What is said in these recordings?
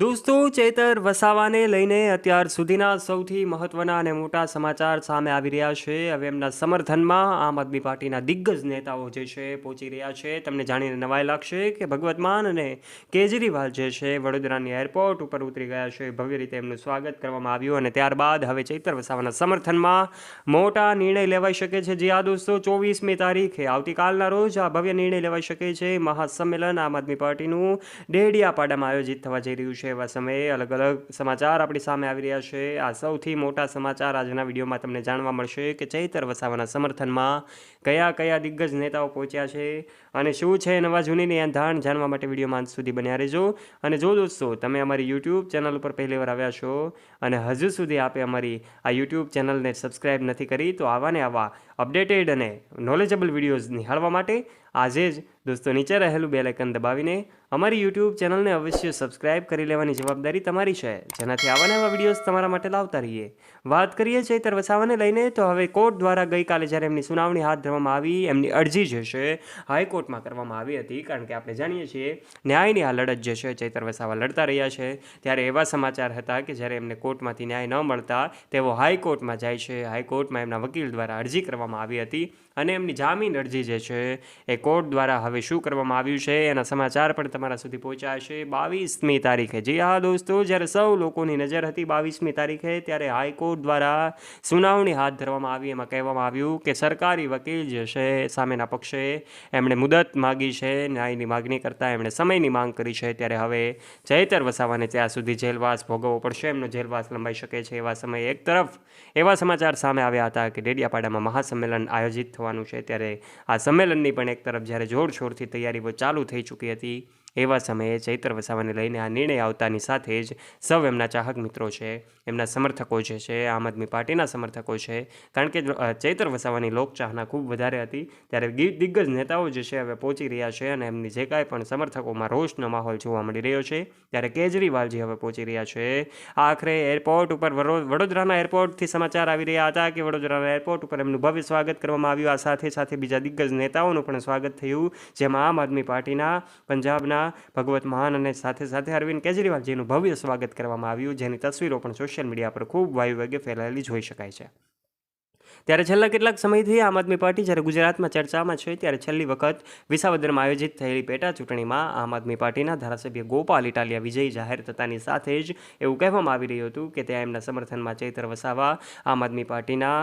દોસ્તો, ચેતર વસાવાને લઈને અત્યાર સુધીના સૌથી મહત્વના અને મોટા સમાચાર સામે આવી રહ્યા છે. હવે એમના સમર્થનમાં આમ આદમી પાર્ટીના દિગ્ગજ નેતાઓ જે છે પહોંચી રહ્યા છે. તમને જાણીને નવાઈ લાગશે કે ભગવત માન અને કેજરીવાલ જે છે વડોદરાની એરપોર્ટ ઉપર ઉતરી ગયા છે. ભવ્ય રીતે એમનું સ્વાગત કરવામાં આવ્યું અને ત્યારબાદ હવે ચૈતર વસાવાના સમર્થનમાં મોટા નિર્ણય લેવાઈ શકે છે. જે આ દોસ્તો, ચોવીસમી તારીખે આવતીકાલના રોજ આ ભવ્ય નિર્ણય લેવાઈ શકે છે. મહાસંમેલન આમ આદમી પાર્ટીનું ડેડિયાપાડામાં આયોજિત થવા જઈ રહ્યું છે. એવા સમયે અલગ અલગ સમાચાર આપણી સામે આવી રહ્યા છે. આ સૌથી મોટા સમાચાર આજના વિડીયોમાં તમને જાણવા મળશે કે ચૈતર વસાવાના સમર્થનમાં કયા કયા દિગ્ગજ નેતાઓ પહોંચ્યા છે અને શું છે નવા જૂનીની ધાણ જાણવા માટે વિડીયોમાં અંત સુધી બન્યા રહેજો. અને જો દોસ્તો, તમે અમારી યુટ્યુબ ચેનલ ઉપર પહેલી વાર આવ્યા છો અને હજુ સુધી આપે અમારી આ યુટ્યુબ ચેનલને સબસ્ક્રાઇબ નથી કરી, તો આવા ને આવા અપડેટેડ અને નોલેજેબલ વિડીયોઝ નિહાળવા માટે આજે જ દોસ્તો નીચે રહેલું બેલ આઇકન દબાવીને અમારી યુટ્યુબ ચેનલને અવશ્ય સબસ્ક્રાઇબ કરી લેવાની જવાબદારી તમારી છે. જેનાથી આવા નવા વિડીયોઝ તમારા માટે લાવતા રહીએ. વાત કરીએ ચૈતર વસાવાને લઈને, તો હવે કોર્ટ દ્વારા ગઈકાલે જ્યારે એમની સુનાવણી હાથ ધરવામાં આવી, એમની અરજી જે છે, હાઈકોર્ટમાં કરવામાં આવી હતી. કારણ કે આપણે જાણીએ છીએ, ન્યાયની આ લડત જે છે, ચૈતર વસાવા લડતા રહ્યા છે. ત્યારે એવા સમાચાર હતા કે જ્યારે એમને કોર્ટમાંથી ન્યાય ન મળતા, તેઓ હાઈકોર્ટમાં જાય છે. હાઈકોર્ટમાં એમના વકીલ દ્વારા અરજી કરવામાં આવી હતી અને એમની જામીન અરજી જે છે, એ કોર્ટ દ્વારા હવે શું કરવામાં આવ્યું છે એના સમાચાર પણ તમારા સુધી પહોંચ્યા છે બાવીસમી તારીખે, જી હા દોસ્તો, જ્યારે સૌ લોકોની નજર હતી બાવીસમી તારીખે, ત્યારે હાઈકોર્ટ દ્વારા સુનાવણી હાથ ધરવામાં આવી. એમાં કહેવામાં આવ્યું કે સરકારી વકીલ જે છે, સામેના પક્ષે એમણે મુદત માગી છે, ન્યાયની માગણી કરતાં એમણે સમયની માંગ કરી છે. ત્યારે હવે ચૈતર વસાવાને ત્યાં સુધી જેલવાસ ભોગવવો પડશે. એમનો જેલવાસ લંબાઈ શકે છે એવા સમયે એક તરફ એવા સમાચાર સામે આવ્યા હતા કે ડેડિયાપાડામાં મહાસંમેલન આયોજિત થવાનું છે. ત્યારે આ સંમેલનની પણ એક તરફ જ્યારે જોરશોરથી તૈયારીઓ ચાલુ થઈ ચૂકી હતી એવા સમયે ચૈતર વસાવાને લઈને આ નિર્ણય આવતાની સાથે જ સૌ એમના ચાહક મિત્રો છે, એમના સમર્થકો જે છે, આમ આદમી પાર્ટીના સમર્થકો છે, કારણ કે ચૈત્ર વસાવાની લોકચાહના ખૂબ વધારે હતી, ત્યારે દિગ્ગજ નેતાઓ જે છે હવે પહોંચી રહ્યા છે અને એમની જે કાંઈ પણ સમર્થકોમાં રોષનો માહોલ જોવા મળી રહ્યો છે, ત્યારે કેજરીવાલજી હવે પહોંચી રહ્યા છે. આખરે એરપોર્ટ ઉપર વડોદરાના એરપોર્ટથી સમાચાર આવી રહ્યા હતા કે વડોદરાના એરપોર્ટ ઉપર એમનું ભવ્ય સ્વાગત કરવામાં આવ્યું. આ સાથે સાથે બીજા દિગ્ગજ નેતાઓનું પણ સ્વાગત થયું, જેમાં આમ આદમી પાર્ટીના પંજાબના ભગવત મહાન અને સાથે સાથે અરવિંદ કેજરીવાલજીનું ભવ્ય સ્વાગત કરવામાં આવ્યું, જેની તસવીરો પણ સોશિયલ મીડિયા પર ખૂબ વાયુ વેગે ફેલાયેલી જોઈ શકાય છે. ત્યારે છેલ્લા કેટલાક સમયથી આમ આદમી પાર્ટી જ્યારે ગુજરાતમાં ચર્ચામાં છે, ત્યારે છેલ્લી વખત વિસાવદરમાં આયોજિત થયેલી પેટા ચૂંટણીમાં આમ આદમી પાર્ટીના ધારાસભ્ય ગોપાલ ઇટાલિયા વિજયી જાહેર થતાની સાથે જ એવું કહેવામાં આવી રહ્યું હતું કે ત્યાં એમના સમર્થનમાં ચૈતર વસાવા આમ આદમી પાર્ટીના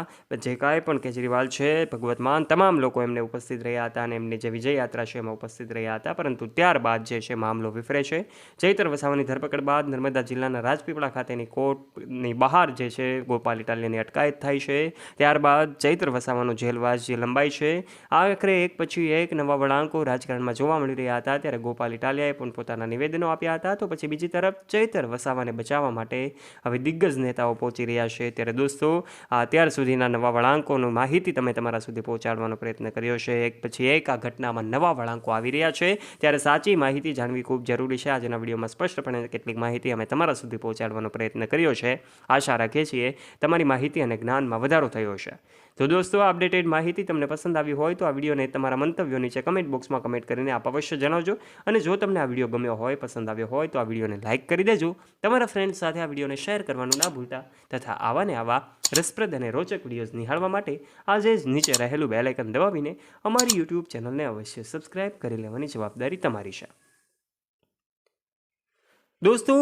જે કાંઈ પણ કેજરીવાલ છે, ભગવત માન, તમામ લોકો એમને ઉપસ્થિત રહ્યા હતા અને એમની જે વિજય યાત્રા છે એમાં ઉપસ્થિત રહ્યા હતા. પરંતુ ત્યારબાદ જે છે, મામલો વિફરે છે. ચૈતર વસાવાની ધરપકડ બાદ નર્મદા જિલ્લાના રાજપીપળા ખાતેની કોર્ટની બહાર જે છે, ગોપાલ ઇટાલિયાની અટકાયત થાય છે. ત્યારબાદ ચૈત્ર વસાવાનો જેલવાસ જે લંબાઈ છે આખરે એક પછી એક નવા વળાંકો રાજકારણમાં જોવા મળી રહ્યા હતા. ત્યારે ગોપાલ ઇટાલિયાએ પણ પોતાના નિવેદનો આપ્યા હતા. તો પછી બીજી તરફ ચૈતર વસાવાને બચાવવા માટે હવે દિગ્ગજ નેતાઓ પહોંચી રહ્યા છે. ત્યારે દોસ્તો અત્યાર સુધીના નવા વળાંકોનું માહિતી તમે તમારા સુધી પહોંચાડવાનો પ્રયત્ન કર્યો છે. એક પછી એક આ ઘટનામાં નવા વળાંકો આવી રહ્યા છે. ત્યારે સાચી માહિતી જાણવી ખૂબ જરૂરી છે. આજના વિડીયોમાં સ્પષ્ટપણે કેટલીક માહિતી અમે તમારા સુધી પહોંચાડવાનો પ્રયત્ન કર્યો છે. આશા રાખીએ છીએ, તમારી માહિતી અને જ્ઞાનમાં વધારો થયો છે તો દોસ્તો, આ અપડેટેડ માહિતી તમને પસંદ આવી હોય તો આ વિડીયોને તમારા મંતવ્યો નીચે કમેન્ટ બોક્સમાં કમેન્ટ કરીને આપ અવશ્ય જણાવજો. અને જો તમને આ વીડિયો ગમ્યો હોય, પસંદ આવ્યો હોય, તો આ વિડીયોને લાઇક કરી દેજો. તમારા ફ્રેન્ડ્સ સાથે આ વિડીયોને શેર કરવાનું ના ભૂલતા તથા આવા ને આવા રસપ્રદ અને રોચક વિડીયોઝ નિહાળવા માટે આજે જ નીચે રહેલું બેલાઇકન દબાવીને અમારી યુટ્યુબ ચેનલને અવશ્ય સબસ્ક્રાઇબ કરી લેવાની જવાબદારી તમારી છે. દોસ્તો